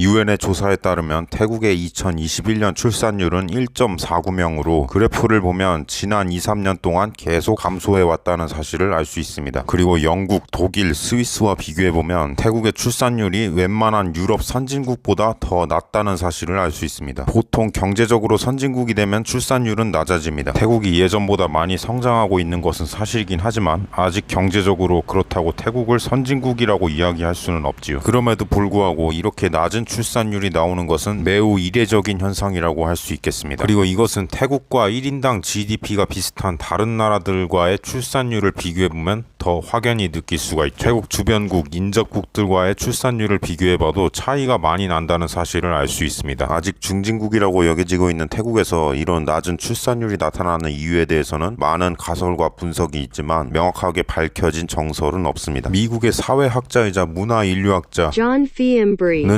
유엔의 조사에 따르면 태국의 2021년 출산율은 1.49명으로 그래프를 보면 지난 2, 3년 동안 계속 감소해 왔다는 사실을 알 수 있습니다. 그리고 영국, 독일, 스위스와 비교해 보면 태국의 출산율이 웬만한 유럽 선진국보다 더 낮다는 사실을 알 수 있습니다. 보통 경제적으로 선진국이 되면 출산율은 낮아집니다. 태국이 예전보다 많이 성장하고 있는 것은 사실이긴 하지만 아직 경제적으로 그렇다고 태국을 선진국이라고 이야기할 수는 없지요. 그럼에도 불구하고 이렇게 낮은 출산율이 나오는 것은 매우 이례적인 현상이라고 할 수 있겠습니다. 그리고 이것은 태국과 1인당 GDP가 비슷한 다른 나라들과의 출산율을 비교해보면 더 확연히 느낄 수가 있죠. 태국 주변국, 인접국들과의 출산율을 비교해봐도 차이가 많이 난다는 사실을 알 수 있습니다. 아직 중진국이라고 여겨지고 있는 태국에서 이런 낮은 출산율이 나타나는 이유에 대해서는 많은 가설과 분석이 있지만 명확하게 밝혀진 정설은 없습니다. 미국의 사회학자이자 문화인류학자는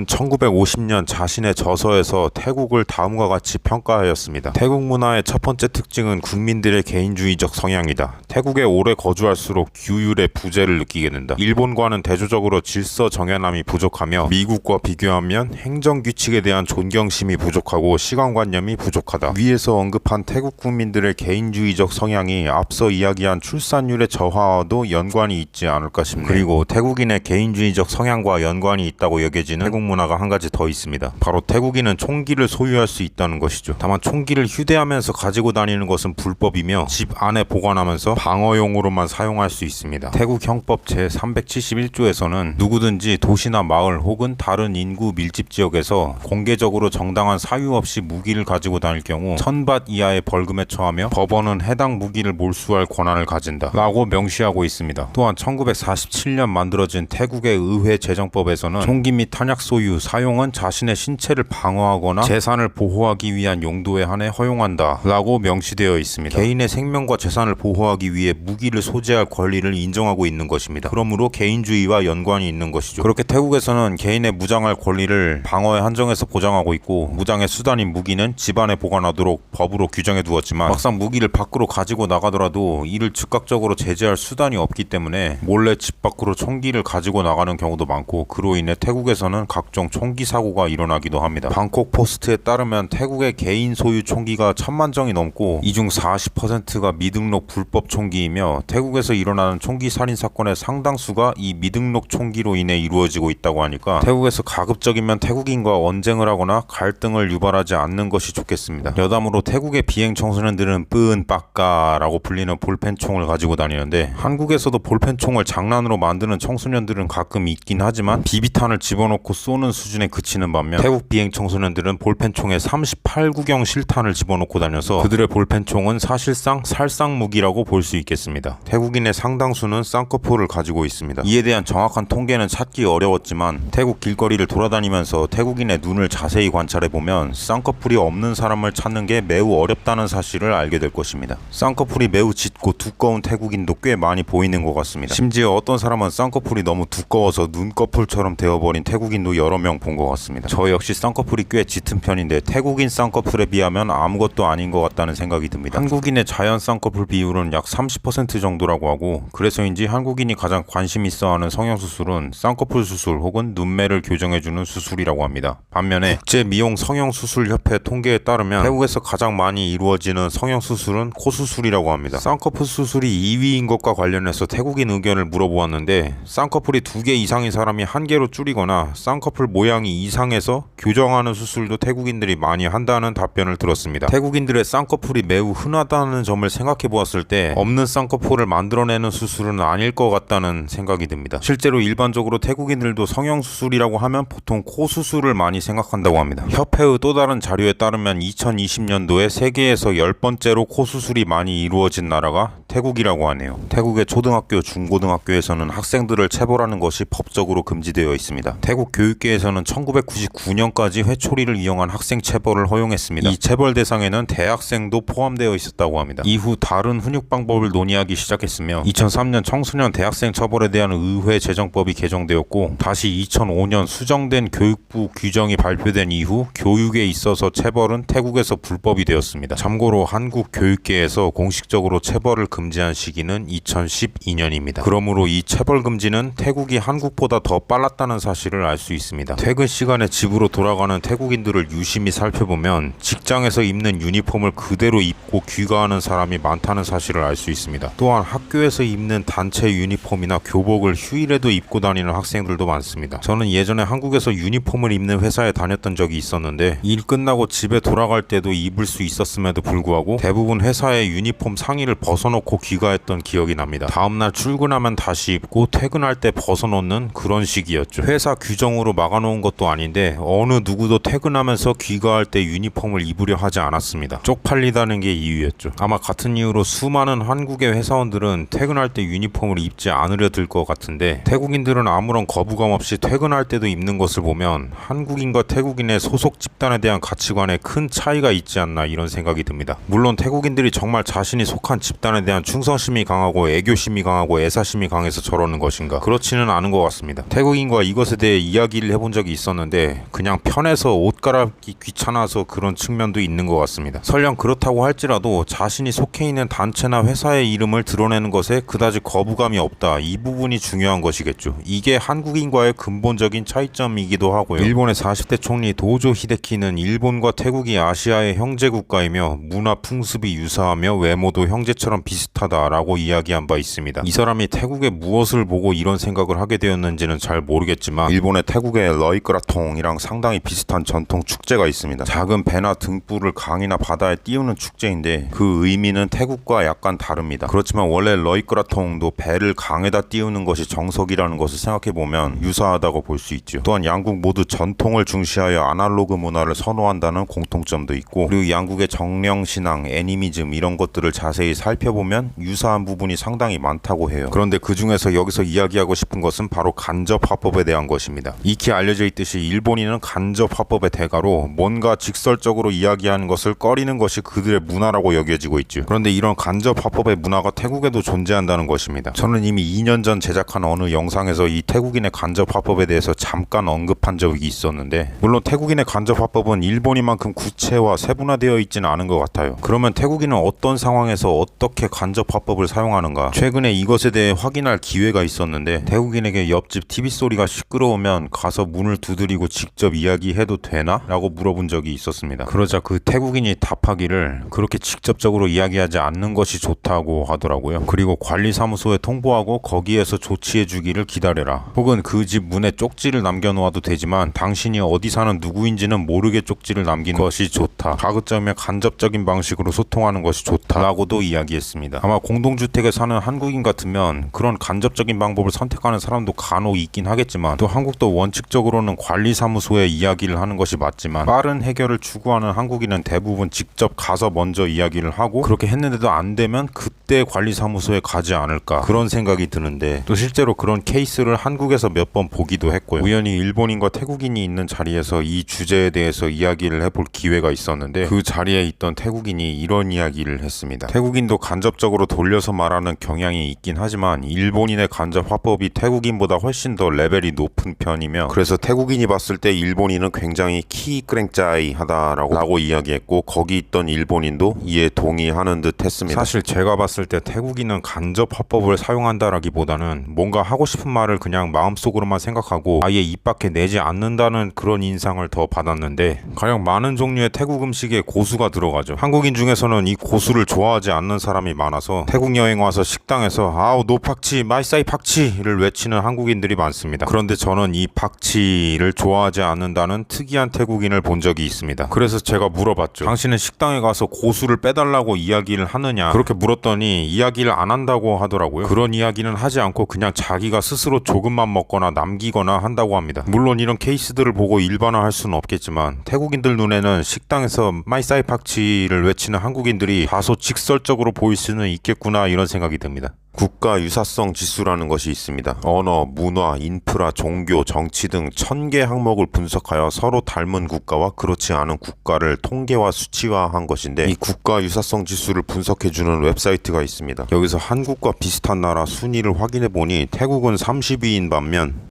1900 1950년 자신의 저서에서 태국을 다음과 같이 평가하였습니다. 태국 문화의 첫 번째 특징은 국민들의 개인주의적 성향이다. 태국에 오래 거주할수록 규율의 부재를 느끼게 된다. 일본과는 대조적으로 질서 정연함이 부족하며 미국과 비교하면 행정 규칙에 대한 존경심이 부족하고 시간관념이 부족하다. 위에서 언급한 태국 국민들의 개인주의적 성향이 앞서 이야기한 출산율의 저하와도 연관이 있지 않을까 싶네요. 그리고 태국인의 개인주의적 성향과 연관이 있다고 여겨지는 태국 문화가 한 가지 더 있습니다. 바로 태국인은 총기를 소유할 수 있다는 것이죠. 다만 총기를 휴대하면서 가지고 다니는 것은 불법이며 집 안에 보관하면서 방어용으로만 사용할 수 있습니다. 태국 형법 제 371조에서는 누구든지 도시나 마을 혹은 다른 인구 밀집 지역에서 공개적으로 정당한 사유 없이 무기를 가지고 다닐 경우 천밭 이하의 벌금에 처하며 법원은 해당 무기를 몰수할 권한을 가진다. 라고 명시하고 있습니다. 또한 1947년 만들어진 태국의 의회 재정법에서는 총기 및 탄약 소유, 사용은 자신의 신체를 방어하거나 재산을 보호하기 위한 용도에 한해 허용한다. 라고 명시되어 있습니다. 개인의 생명과 재산을 보호하기 위해 무기를 소지할 권리를 인정하고 있는 것입니다. 그러므로 개인주의와 연관이 있는 것이죠. 그렇게 태국에서는 개인의 무장할 권리를 방어에 한정해서 보장하고 있고 무장의 수단인 무기는 집안에 보관하도록 법으로 규정해 두었지만 막상 무기를 밖으로 가지고 나가더라도 이를 즉각적으로 제재할 수단이 없기 때문에 몰래 집 밖으로 총기를 가지고 나가는 경우도 많고 그로 인해 태국에서는 각종 총기 사고가 일어나기도 합니다. 방콕 포스트에 따르면 태국의 개인 소유 총기가 천만 정이 넘고 이 중 40%가 미등록 불법 총기이며 태국에서 일어나는 총기 살인 사건의 상당수가 이 미등록 총기로 인해 이루어지고 있다고 하니까 태국에서 가급적이면 태국인과 언쟁을 하거나 갈등을 유발하지 않는 것이 좋겠습니다. 여담으로 태국의 비행 청소년들은 ปื 빠까라고 불리는 볼펜총을 가지고 다니는데 한국에서도 볼펜총을 장난으로 만드는 청소년들은 가끔 있긴 하지만 비비탄을 집어넣고 쏘는 수준 에 그치는 반면 태국 비행 청소년들은 볼펜총에 38구경 실탄을 집어넣고 다녀서 그들의 볼펜총은 사실상 살상 무기라고 볼 수 있겠습니다. 태국인의 상당수는 쌍꺼풀을 가지고 있습니다. 이에 대한 정확한 통계는 찾기 어려웠지만 태국 길거리를 돌아다니면서 태국인의 눈을 자세히 관찰해 보면 쌍꺼풀이 없는 사람을 찾는 게 매우 어렵다는 사실을 알게 될 것입니다. 쌍꺼풀이 매우 짙고 두꺼운 태국인도 꽤 많이 보이는 것 같습니다. 심지어 어떤 사람은 쌍꺼풀이 너무 두꺼워서 눈꺼풀처럼 되어버린 태국인도 여러 명본 것 같습니다. 저 역시 쌍꺼풀이 꽤 짙은 편인데 태국인 쌍꺼풀에 비하면 아무것도 아닌 것 같다는 생각이 듭니다. 한국인의 자연 쌍꺼풀 비율은 약 30% 정도라고 하고 그래서인지 한국인이 가장 관심 있어하는 성형 수술은 쌍꺼풀 수술 혹은 눈매를 교정해주는 수술이라고 합니다. 반면에 국제 미용 성형 수술 협회 통계에 따르면 태국에서 가장 많이 이루어지는 성형 수술은 코 수술이라고 합니다. 쌍꺼풀 수술이 2위인 것과 관련해서 태국인 의견을 물어보았는데 쌍꺼풀이 두 개 이상인 사람이 한 개로 줄이거나 쌍꺼풀 모양 이 이상해서 교정하는 수술도 태국인들이 많이 한다는 답변을 들었습니다. 태국인들의 쌍꺼풀이 매우 흔하다는 점을 생각해 보았을 때 없는 쌍꺼풀을 만들어내는 수술은 아닐 것 같다는 생각이 듭니다. 실제로 일반적으로 태국인들도 성형수술이라고 하면 보통 코 수술을 많이 생각한다고 합니다. 협회의 또 다른 자료에 따르면 2020년도에 세계에서 10번째로 코 수술이 많이 이루어진 나라가 태국이라고 하네요. 태국의 초등학교, 중고등학교에서는 학생들을 체벌하는 것이 법적으로 금지되어 있습니다. 태국 교육계에서는 1999년까지 회초리를 이용한 학생 체벌을 허용했습니다. 이 체벌 대상에는 대학생도 포함되어 있었다고 합니다. 이후 다른 훈육 방법을 논의하기 시작했으며 2003년 청소년 대학생 처벌에 대한 의회 제정법이 개정되었고 다시 2005년 수정된 교육부 규정이 발표된 이후 교육에 있어서 체벌은 태국에서 불법이 되었습니다. 참고로 한국 교육계에서 공식적으로 체벌을 금지한 시기는 2012년입니다. 그러므로 이 체벌 금지는 태국이 한국보다 더 빨랐다는 사실을 알 수 있습니다. 퇴근 시간에 집으로 돌아가는 태국인들을 유심히 살펴보면 직장에서 입는 유니폼을 그대로 입고 귀가하는 사람이 많다는 사실을 알 수 있습니다. 또한 학교에서 입는 단체 유니폼이나 교복을 휴일에도 입고 다니는 학생들도 많습니다. 저는 예전에 한국에서 유니폼을 입는 회사에 다녔던 적이 있었는데 일 끝나고 집에 돌아갈 때도 입을 수 있었음에도 불구하고 대부분 회사의 유니폼 상의를 벗어놓고 귀가했던 기억이 납니다. 다음날 출근하면 다시 입고 퇴근할 때 벗어놓는 그런 식이었죠. 회사 규정으로 막아놓은 것도 아닌데 어느 누구도 퇴근하면서 귀가할 때 유니폼을 입으려 하지 않았습니다. 쪽팔리다는 게 이유였죠. 아마 같은 이유로 수많은 한국의 회사원들은 퇴근할 때 유니폼을 입지 않으려 들 것 같은데 태국인들은 아무런 거부감 없이 퇴근할 때도 입는 것을 보면 한국인과 태국인의 소속 집단에 대한 가치관에 큰 차이가 있지 않나 이런 생각이 듭니다. 물론 태국인들이 정말 자신이 속한 집단에 대한 충성심이 강하고 애교심이 강하고 애사심이 강해서 저러는 것인가? 그렇지는 않은 것 같습니다. 태국인과 이것에 대해 이야기를 해본 적이 있었는데 그냥 편해서 옷 갈아입기 귀찮아서 그런 측면도 있는 것 같습니다. 설령 그렇다고 할지라도 자신이 속해 있는 단체나 회사의 이름을 드러내는 것에 그다지 거부감이 없다. 이 부분이 중요한 것이겠죠. 이게 한국인과의 근본적인 차이점이기도 하고요. 일본의 40대 총리 도조 히데키는 일본과 태국이 아시아의 형제 국가이며 문화 풍습이 유사하며 외모도 형제처럼 비슷하다라고 이야기한 바 있습니다. 이 사람이 태국의 무엇을 보고 이런 생각을 하게 되었는지는 잘 모르겠지만 일본의 태국의 러 이크라통이랑 상당히 비슷한 전통 축제가 있습니다. 작은 배나 등불을 강이나 바다에 띄우는 축제인데 그 의미는 태국과 약간 다릅니다. 그렇지만 원래 러이크라통도 배를 강에다 띄우는 것이 정석이라는 것을 생각해 보면 유사하다고 볼 수 있죠. 또한 양국 모두 전통을 중시하여 아날로그 문화를 선호한다는 공통점도 있고 그리고 양국의 정령 신앙, 애니미즘 이런 것들을 자세히 살펴보면 유사한 부분이 상당히 많다고 해요. 그런데 그 중에서 여기서 이야기하고 싶은 것은 바로 간접 화법에 대한 것입니다. 익히 알려 져 있듯이 일본인은 간접 화법의 대가로 뭔가 직설적으로 이야기하는 것을 꺼리는 것이 그들의 문화라고 여겨지고 있죠. 그런데 이런 간접 화법의 문화가 태국에도 존재한다는 것입니다. 저는 이미 2년 전 제작한 어느 영상에서 이 태국인의 간접 화법에 대해서 잠깐 언급한 적이 있었는데 물론 태국인의 간접 화법은 일본인만큼 구체화 세분화되어 있지는 않은 것 같아요. 그러면 태국인은 어떤 상황에서 어떻게 간접 화법을 사용하는가? 최근에 이것에 대해 확인할 기회가 있었는데 태국인에게 옆집 TV 소리가 시끄러우면 가서 문을 두드리고 직접 이야기해도 되나? 라고 물어본 적이 있었습니다. 그러자 그 태국인이 답하기를 그렇게 직접적으로 이야기하지 않는 것이 좋다고 하더라고요. 그리고 관리사무소에 통보하고 거기에서 조치해 주기를 기다려라. 혹은 그 집 문에 쪽지를 남겨놓아도 되지만 당신이 어디 사는 누구인지는 모르게 쪽지를 남기는 것이 좋다. 가급적이면 간접적인 방식으로 소통하는 것이 좋다라고도 이야기했습니다. 아마 공동주택에 사는 한국인 같으면 그런 간접적인 방법을 선택하는 사람도 간혹 있긴 하겠지만 또 한국도 원칙적으로는 관리사무소에 이야기를 하는 것이 맞지만 빠른 해결을 추구하는 한국인은 대부분 직접 가서 먼저 이야기를 하고 그렇게 했는데도 안 되면 그때 관리사무소에 가지 않을까 그런 생각이 드는데 또 실제로 그런 케이스를 한국에서 몇 번 보기도 했고요. 우연히 일본인과 태국인이 있는 자리에서 이 주제에 대해서 이야기를 해볼 기회가 있었는데 그 자리에 있던 태국인이 이런 이야기를 했습니다. 태국인도 간접적으로 돌려서 말하는 경향이 있긴 하지만 일본인의 간접 화법이 태국인보다 훨씬 더 레벨이 높은 편이며 그래서 태 국인이 봤을 때 일본인은 굉장히 키끄랭짜이 하다라고 라고 이야기했고 거기 있던 일본인도 이에 동의하는 듯 했습니다. 사실 제가 봤을 때 태국인은 간접 화법을 사용한다라기보다는 뭔가 하고 싶은 말을 그냥 마음속으로만 생각하고 아예 입 밖에 내지 않는다는 그런 인상을 더 받았는데 가령 많은 종류의 태국 음식에 고수가 들어가죠. 한국인 중에서는 이 고수를 좋아하지 않는 사람이 많아서 태국 여행 와서 식당에서 아우 노 팍치 마이사이 팍치를 외치는 한국인들이 많습니다. 그런데 저는 이 팍치 를 좋아하지 않는다는 특이한 태국인을 본 적이 있습니다. 그래서 제가 물어봤죠. 당신은 식당에 가서 고수를 빼달라고 이야기를 하느냐? 그렇게 물었더니 이야기를 안 한다고 하더라고요. 그런 이야기는 하지 않고 그냥 자기가 스스로 조금만 먹거나 남기거나 한다고 합니다. 물론 이런 케이스들을 보고 일반화할 수는 없겠지만 태국인들 눈에는 식당에서 마이사이 팍치를 외치는 한국인들이 다소 직설적으로 보일 수는 있겠구나 이런 생각이 듭니다. 국가 유사성 지수라는 것이 있습니다. 언어, 문화, 인프라, 종교, 정치 등 천 개 항목을 분석하여 서로 닮은 국가와 그렇지 않은 국가를 통계화 수치화한 것인데 이 국가 유사성 지수를 분석해 주는 웹사이트가 있습니다. 여기서 한국과 비슷한 나라 순위를 확인해 보니 태국은 30위인 반면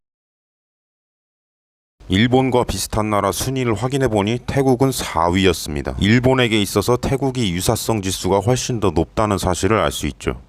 일본과 비슷한 나라 순위를 확인해 보니 태국은 4위였습니다. 일본에게 있어서 태국이 유사성 지수가 훨씬 더 높다는 사실을 알 수 있죠.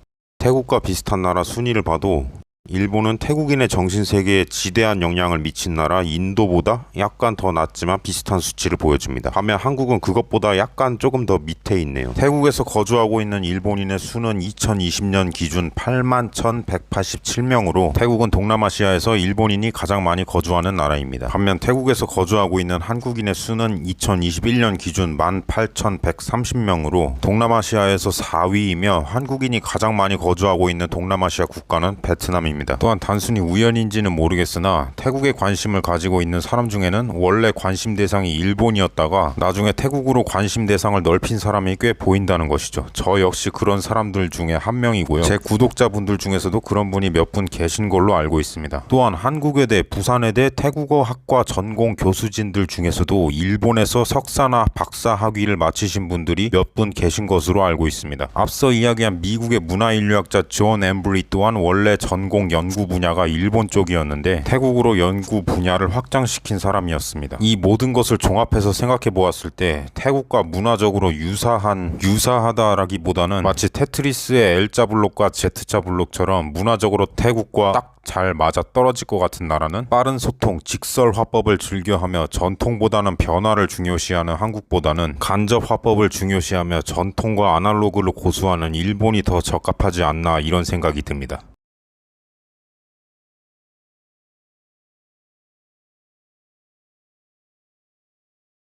태국과 비슷한 나라 순위를 봐도 일본은 태국인의 정신세계에 지대한 영향을 미친 나라 인도보다 약간 더 낮지만 비슷한 수치를 보여줍니다. 반면 한국은 그것보다 약간 조금 더 밑에 있네요. 태국에서 거주하고 있는 일본인의 수는 2020년 기준 8만 1,187명으로 태국은 동남아시아에서 일본인이 가장 많이 거주하는 나라입니다. 반면 태국에서 거주하고 있는 한국인의 수는 2021년 기준 18,130명으로 동남아시아에서 4위이며 한국인이 가장 많이 거주하고 있는 동남아시아 국가는 베트남입 니다. 또한 단순히 우연인지는 모르겠으나 태국에 관심을 가지고 있는 사람 중에는 원래 관심 대상이 일본이었다가 나중에 태국으로 관심 대상을 넓힌 사람이 꽤 보인다는 것이죠. 저 역시 그런 사람들 중에 한 명이고요. 제 구독자분들 중에서도 그런 분이 몇 분 계신 걸로 알고 있습니다. 또한 한국외대, 부산외대 태국어 학과 전공 교수진들 중에서도 일본에서 석사나 박사 학위를 마치신 분들이 몇 분 계신 것으로 알고 있습니다. 앞서 이야기한 미국의 문화인류학자 존 엠브리 또한 원래 전공 연구 분야가 일본 쪽이었는데 태국으로 연구 분야를 확장시킨 사람이었습니다. 이 모든 것을 종합해서 생각해 보았을 때 태국과 문화적으로 유사한 유사하다라기보다는 마치 테트리스의 L자 블록과 Z자 블록처럼 문화적으로 태국과 딱 잘 맞아 떨어질 것 같은 나라는 빠른 소통, 직설 화법을 즐겨하며 전통보다는 변화를 중요시하는 한국보다는 간접 화법을 중요시하며 전통과 아날로그를 고수하는 일본이 더 적합하지 않나 이런 생각이 듭니다.